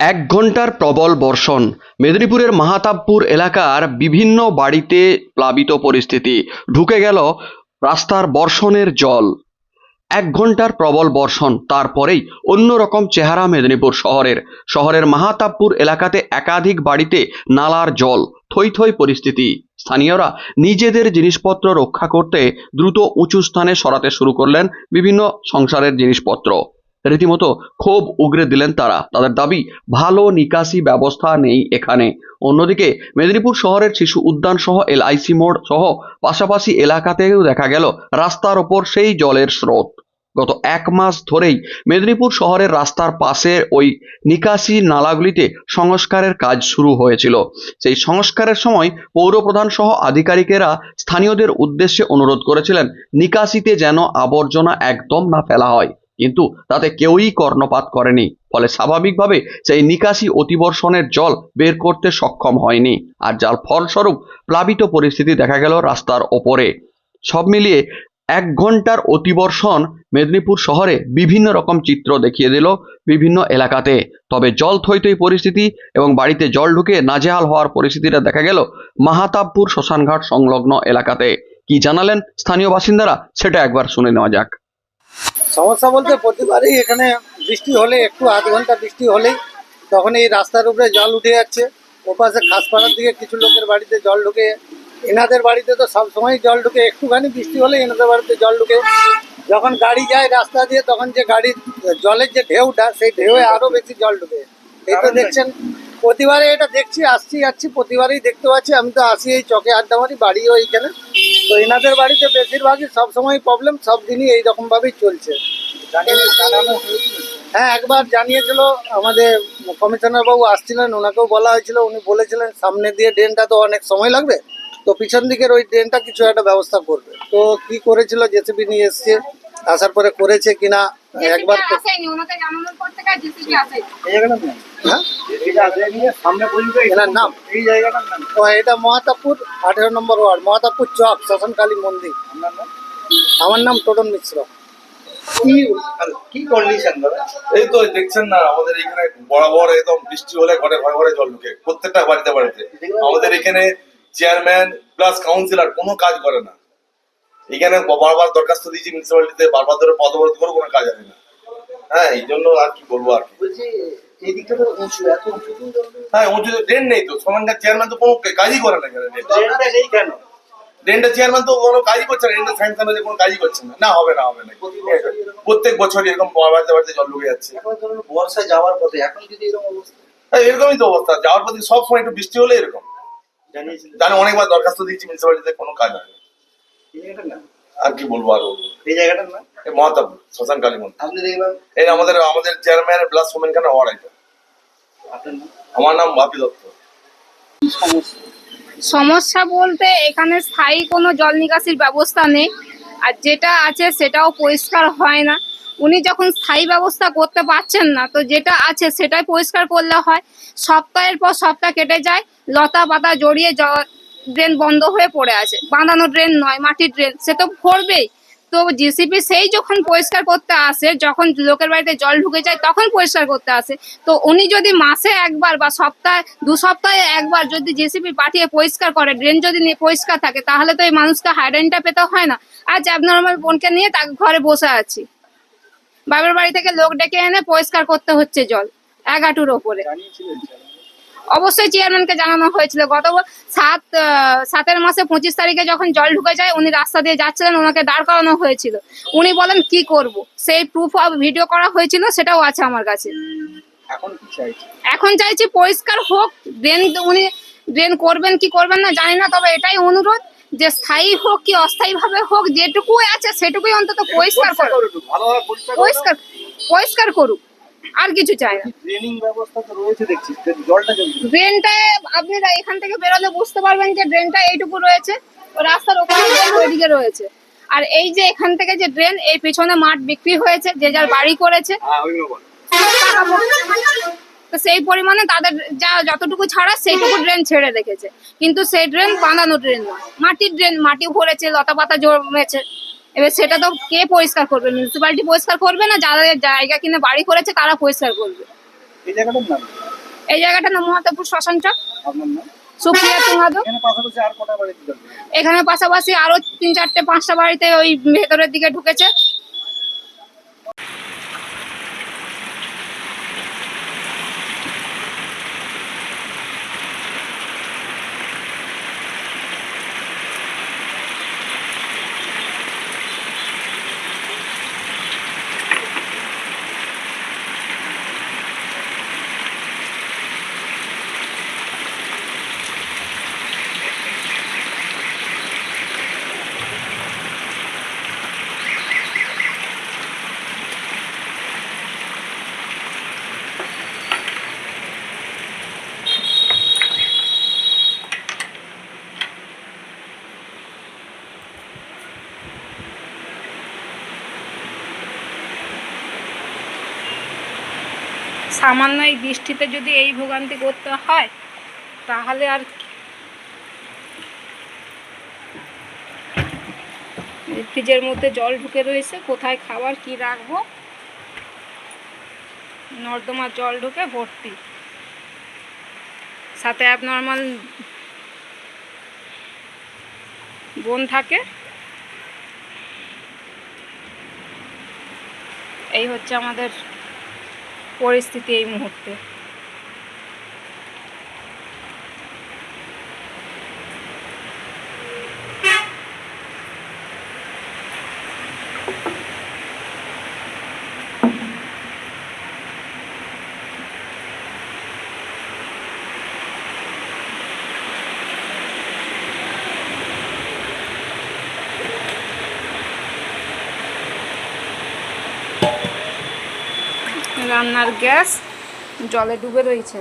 এক ঘণ্টার প্রবল বর্ষণ। মেদিনীপুরের মাহাতাবপুর এলাকার বিভিন্ন বাড়িতে প্লাবিত পরিস্থিতি। ঢুকে গেল রাস্তার বর্ষণের জল। এক ঘণ্টার প্রবল বর্ষণ, তারপরেই অন্যরকম চেহারা মেদিনীপুর শহরের। শহরের মাহাতাবপুর এলাকাতে একাধিক বাড়িতে নালার জল, থই থই পরিস্থিতি। স্থানীয়রা নিজেদের জিনিসপত্র রক্ষা করতে দ্রুত উঁচু স্থানে সরাতে শুরু করলেন বিভিন্ন সংসারের জিনিসপত্র। রীতিমতো ক্ষোভ উগরে দিলেন তারা। তাদের দাবি, ভালো নিকাশি ব্যবস্থা নেই এখানে। অন্যদিকে মেদিনীপুর শহরের শিশু উদ্যান সহ এলআইসি মোড় সহ পাশাপাশি এলাকাতেও দেখা গেল রাস্তার ওপর সেই জলের স্রোত। গত এক মাস ধরেই মেদিনীপুর শহরের রাস্তার পাশে ওই নিকাশি নালাগুলিতে সংস্কারের কাজ শুরু হয়েছিল। সেই সংস্কারের সময় পৌরপ্রধান সহ আধিকারিকেরা স্থানীয়দের উদ্দেশ্যে অনুরোধ করেছিলেন, নিকাশিতে যেন আবর্জনা একদম না ফেলা হয়। কিন্তু তাতে কেউই কর্ণপাত করেনি। ফলে স্বাভাবিকভাবে সেই নিকাশি অতিবর্ষণের জল বের করতে সক্ষম হয়নি। আর যার ফলস্বরূপ প্লাবিত পরিস্থিতি দেখা গেল রাস্তার ওপরে। সব মিলিয়ে এক ঘণ্টার অতিবর্ষণ মেদিনীপুর শহরে বিভিন্ন রকম চিত্র দেখিয়ে দিল বিভিন্ন এলাকাতে। তবে জল থইথই পরিস্থিতি এবং বাড়িতে জল ঢুকে নাজেহাল হওয়ার পরিস্থিতিটা দেখা গেল মাহাতাবপুর শ্মশানঘাট সংলগ্ন এলাকাতে। কি জানালেন স্থানীয় বাসিন্দারা, সেটা একবার শুনে নেওয়া যাক। সমস্যা বলতে প্রতিবারই এখানে বৃষ্টি হলে একটু আধ ঘণ্টা বৃষ্টি হলেই তখন এই রাস্তার উপরে জল উঠে যাচ্ছে। ওপাশে খাসপাড়ার দিকে কিছু লোকের বাড়িতে জল ঢুকে এনাদের বাড়িতে তো সবসময় জল ঢুকে একটুখানি বৃষ্টি হলে এনাদের বাড়িতে জল ঢুকে। যখন গাড়ি যায় রাস্তা দিয়ে তখন যে গাড়ির জলের যে ঢেউটা সেই ঢেউয়ে আরও বেশি জল ঢুকে। এই তো দেখছেন প্রতিবারে এটা দেখছি আসছি যাচ্ছি প্রতিবারই দেখতে পাচ্ছি। আমি তো আসি এই চকে আড্ডা মারি বাড়িও এইখানে। তো এনাদের বাড়িতে বেশিরভাগই সবসময় প্রবলেম সব দিনই এইরকমভাবেই চলছে। হ্যাঁ একবার জানিয়েছিল আমাদের কমিশনার বাবু আসছিলেন ওনাকেও বলা হয়েছিল উনি বলেছিলেন সামনে দিয়ে ড্রেনটা তো অনেক সময় লাগবে তো পিছন দিকের ওই ড্রেনটা কিছু একটা ব্যবস্থা করবে। তো কি করেছিল জেসিবি নিয়ে এসছে আসার পরে করেছে কিনা একবার হ্যাঁ? এনার নাম? এই জায়গাটার নাম? ও এটা মহাতাবপুর আঠেরো নম্বর ওয়ার্ড মহাতাবপুর চক শ্মশানকালী মন্দির। আমার নাম টোটন মিশ্র। কি কি কন্ডিশন এই তো দেখছেন না আমাদের এখানে বরাবর একদম বৃষ্টি হলে ঘরে ঘরে ঘরে জল ঢুকে প্রত্যেকটা বাড়িতে বাড়িতে। আমাদের এখানে চেয়ারম্যান প্লাস কাউন্সিলর কোনো কাজ করে না। এখানে বারবার দরখাস্ত দিয়েছি মিউনিসিপ্যালিটিতে বারবার ধরে পদবরত করে কোনো কাজ হবে না। হ্যাঁ এই জন্য আর কি বলব আর কি। হ্যাঁ উঁচু ড্রেন নেই তো সমানকার চেয়ারম্যান তো কোনো কাজই করে না কেন? ড্রেনটা চেয়ারম্যান তো কোনো কাজই করছে না ড্রেনটা স্যাংশন হয়েছে কোনো কাজই করছে না। না হবে না হবে না। প্রত্যেক বছর এরকম বাড়িতে বাড়িতে জল ঢুকে যাচ্ছে। এখন ধরুন বর্ষা যাওয়ার পথে এখন যদি এরকম অবস্থা হ্যাঁ এরকমই তো অবস্থা। যাওয়ার প্রতি সব সময় একটু বৃষ্টি হলে এরকম। জানি অনেকবার দরখাস্ত দিচ্ছি মিউনিসিপ্যালিটিতে কোনো কাজ হয় না। এই জায়গাটার নাম আর কি বলব আর এই জায়গাটার নাম? মহাতাব শ্মশান কালী মন্দির। আপনি দেখবেন এই আমাদের আমাদের চেয়ারম্যান প্লাস সোমেন খানের ওয়ার্ড এটা আমার নাম বাপি দত্ত। সমস্যা সমস্যা বলতে এখানে স্থায়ী কোনো জল নিকাশির ব্যবস্থা নেই আর যেটা আছে সেটাও পরিষ্কার হয় না। উনি যখন স্থায়ী ব্যবস্থা করতে পারছেন না তো যেটা আছে সেটাই পরিষ্কার করলে হয়। সপ্তাহের পর সপ্তাহ কেটে যায় লতা পাতা জড়িয়ে ড্রেন বন্ধ হয়ে পড়ে আছে। বাঁধানো ড্রেন নয়, মাটির ড্রেন সে তো ভরবেই। তো জিসিপি সেই যখন পরিষ্কার করতে আসে, যখন লোকের বাড়িতে জল ঢুকে যায়, তখন পরিষ্কার করতে আসে। তো উনি যদি মাসে একবার বা সপ্তাহে, দু সপ্তাহে একবার যদি জেসিপি পাঠিয়ে পরিষ্কার করে ড্রেন যদি নিয়ে পরিষ্কার থাকে, তাহলে তো এই মানুষকে হাইড্রেনটা পেতে হয় না। আজ অ্যাবনর্মাল বোনকে নিয়ে তাকে ঘরে বসে আছি। বাবার বাড়ি থেকে লোক ডেকে এনে পরিষ্কার করতে হচ্ছে জল এক ওপরে অবশ্যই চেয়ারম্যানকে জানানো হয়েছিল। গত সাত সাতের মাসে পঁচিশ তারিখে যখন জল ঢুকে যায় উনি রাস্তা দিয়ে যাচ্ছিলেন ওনাকে দাঁড় করানো হয়েছিল। উনি বলেন কি করব? সেই প্রুফ অফ ভিডিও করা হয়েছিল সেটাও আছে আমার কাছে। এখন চাইছে? পরিষ্কার হোক ড্রেন উনি ড্রেন করবেন কি করবেন না জানি না তবে এটাই অনুরোধ যে স্থায়ী হোক কি অস্থায়ী ভাবে হোক যেটুকু আছে সেটুকুই অন্তত পরিষ্কার করুক পরিষ্কার পরিষ্কার করুক। আর কিছু চাই না। ট্রেনিং ব্যবস্থা তো রয়েছে দেখছি জলটা জলদি আপনি এখান থেকে বেরোলে বুঝতে পারবেন যে ড্রেনটা এইটুকু রয়েছে রাস্তার ওখানে ওইদিকে রয়েছে। আর এই যে এখান থেকে যে ড্রেন এই পিছনে মাঠ বিক্রি হয়েছে যে যার বাড়ি করেছে। হ্যাঁ টাকা পয়সা- তো সেই পরিমাণে তাদের যা যতটুকু ছাড়া সেইটুকু ড্রেন ছেড়ে রেখেছে। কিন্তু সেই ড্রেন বাঁধানো ড্রেন নয়। মাটির ড্রেন মাটি ভরেছে লতা পাতা জমেছে। এবার সেটা তো কে পরিষ্কার করবে? মিউনিসিপালিটি পরিষ্কার করবে না? যারা জায়গা কিনে বাড়ি করেছে তারা পরিষ্কার করবে। এই জায়গাটার নাম? এই জায়গাটা না মহাদেবপুর শ্মশান চক। সুপ্রিয়া? এখানে পাশাপাশি আরও তিন চারটে পাঁচটা বাড়িতে ওই ভেতরের দিকে ঢুকেছে। সামান্য এই বৃষ্টিতে যদি এই ভোগান্তি করতে হয়, তাহলে আর ফ্রিজের মধ্যে জল ঢুকে রয়েছে, কোথায় খাবার কি রাখব? নর্দমার জল ঢুকে ভর্তি। সাথে অ্যাবনর্মাল বোন থাকে। এই হচ্ছে আমাদের পরিস্থিতি এই মুহূর্তে। রান্নার গ্যাস জলে ডুবে রয়েছে।